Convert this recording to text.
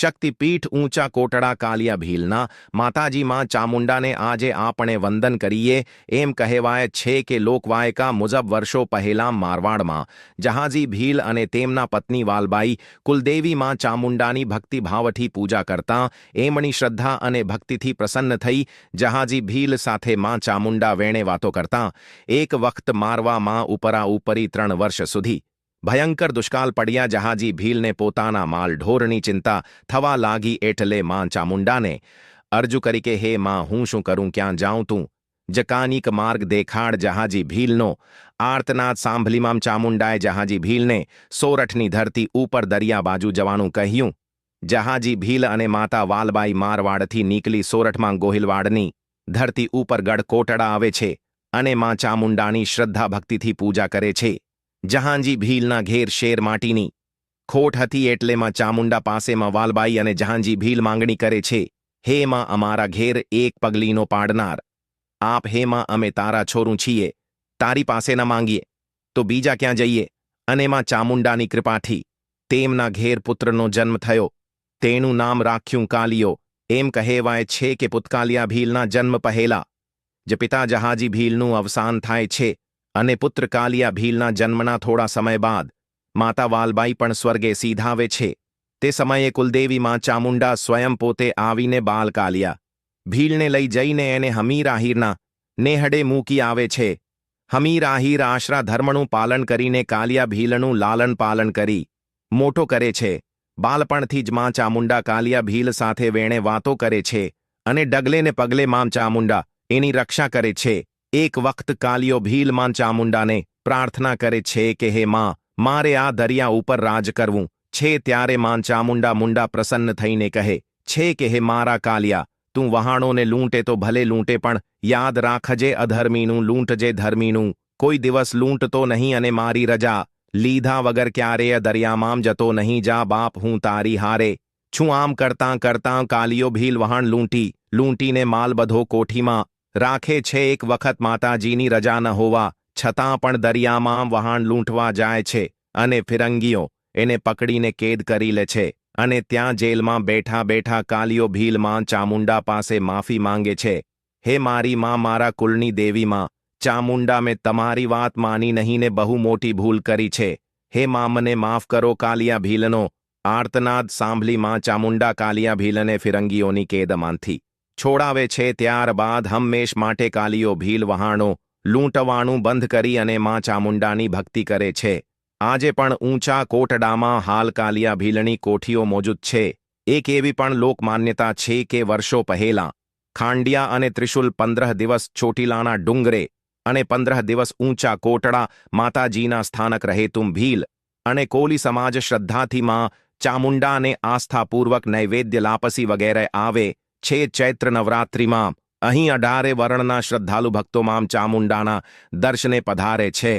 શક્તિપીઠ ઊંચા કોટડા કાલિયા ભીલના, માતાજીમાં ચામુંડાને આજે આપણે વંદન કરીએ, એમ કહેવાય છે કે લોકવાયકા મુજબ વર્ષો પહેલા મારવાડમાં, જહાજી ભીલ અને તેમના પત્ની વાલબાઈ કુલદેવીમાં ચામુંડાની ભક્તિભાવથી પૂજા કરતા, એમની શ્રદ્ધા અને ભક્તિથી પ્રસન્ન થઈ, જહાજી ભીલ સાથે માં ચામુંડા વેણે વાતો કરતા, એક વખત મારવામાં ઉપરા ઉપરી ત્રણ વર્ષ સુધી. ભયંકર દુષ્કાળ પડ્યા જહાજી ભીલને પોતાના માલ ઢોરની ચિંતા થવા લાગી એટલે માં ચામુંડાને અરજુ કરી કે, હે માં, હું શું કરું? ક્યાં જાઉં તું? જકાનીક માર્ગ દેખાડ જહાજી ભીલનો. આર્તનાદ સાંભલીમામ ચામુંડાએ જહાજી ભીલને સોરઠની ધરતી ઉપર દરિયા બાજુ જવાનું કહ્યું. જહાજી ભીલ અને માતા વાલબાઈ મારવાડથી નીકળી સોરઠમાં ગોહિલવાડની ધરતી ઉપર ગઢ કોટડા આવે છે અને માં ચામુંડાની શ્રદ્ધા ભક્તિથી પૂજા કરે છે. જહાંજી ભીલના ઘેર શેર માટીની. ખોટ હતી એટલેમાં ચામુંડા પાસેમાં વાલબાઈ અને જહાંજી ભીલ માંગણી કરે છે, હે માં અમારા ઘેર એક પગલીનો પાડનાર. આપ હે માં અમે તારા છોરું છીએ. તારી પાસે ન માંગીએ. તો બીજા ક્યાં જઈએ? અને માં ચામુંડાની કૃપાથી. તેમના ઘેર પુત્રનો જન્મ થયો. તેનું નામ રાખ્યું કાલિયો. એમ કહેવાય છે કે પુતકાલિયા ભીલના જન્મ પહેલા. જ પિતા જહાજી ભીલનું અવસાન થાય છે. અને પુત્ર કાલિયા ભીલના જન્મના થોડા સમય બાદ, માતા વાલબાઈ પણ સ્વર્ગે સીધાવે છે. તે સમયે કુલદેવી માં ચામુંડા સ્વયં પોતે આવીને બાલ કાલિયા, ભીલને લઈ જઈને એને હમીર આહિરના નેહડે મૂકી આવે છે. હમીર આહિર આશરા ધર્મનું પાલન કરીને કાલિયા ભીલનું લાલન પાલન કરી, મોટો કરે છે. બાલપણથી જ માં ચામુંડા કાલિયા ભીલ સાથે વેણે વાતો કરે છે અને ડગલે ને પગલે માં ચામુંડા એની રક્ષા કરે છે. એક વખત કાલિયો ભીલમાન ચામુંડાને પ્રાર્થના કરે છે કે હે માં મારે આ દરિયા ઉપર રાજ કરવું છે ત્યારે માન ચામુંડા મુંડા પ્રસન્ન થઈને કહે છે કે હે મારા કાલિયા તું વહાણોને લૂંટે તો ભલે લૂંટે પણ યાદ રાખજે અધર્મીનું લૂંટજે ધર્મીનું કોઈ દિવસ લૂંટતો નહીં અને મારી રજા લીધા વગર ક્યારેય દરિયામાં જતો નહીં જા બાપ હું તારી હારે છું આમ કરતાં કરતાં કાલિયો ભીલ વહાણ લૂંટી લૂંટીને માલ બધો કોઠીમાં રાખે છે એક વખત માતાજીની રજા ન હોવા, છતાં પણ દરિયામાં વહાણ લૂંટવા જાય છે અને ફિરંગીઓ એને પકડીને કેદ કરી લે છે અને ત્યાં જેલમાં બેઠા બેઠા કાલિયો ભીલમાં ચામુંડા પાસે માફી માંગે છે. હે મારી માં, મારા કુલની દેવીમાં, ચામુંડા મેં તમારી વાત માની નહીં ને બહુ મોટી ભૂલ કરી છે. હે માં, મને માફ કરો કાલિયા ભીલનો. આર્તનાદ સાંભળી માં ચામુંડા કાલિયા ભીલને ફિરંગીઓની કેદમાંથી છોડાવે છે ત્યારબાદ હંમેશ માટે કાલીઓ ભીલ લૂંટવાનું બંધ કરી અને માં ચામુંડાની ભક્તિ કરે છે. આજે પણ ઊંચા કોટડામાં હાલ કાલિયા ભીલની કોઠીઓ મોજૂદ છે. એક એવી પણ લોકમાન્યતા છે કે વર્ષો પહેલાં ખાંડિયા અને ત્રિશુલ પંદ્રહ દિવસ ચોટીલાના ડુંગરે અને પંદ્રહ દિવસ ઊંચા કોટડા માતાજીના સ્થાનક રહેતુમ ભીલ અને કોલી સમાજ શ્રદ્ધાથી માં ચામુંડાને આસ્થાપૂર્વક નૈવેદ્ય લાપસી વગેરે આવે છે ચૈત્ર નવરાત્રિમાં અહીં અઢારે વર્ણના શ્રદ્ધાલુ ભક્તો મામ ચામુંડાના દર્શને પધારે છે.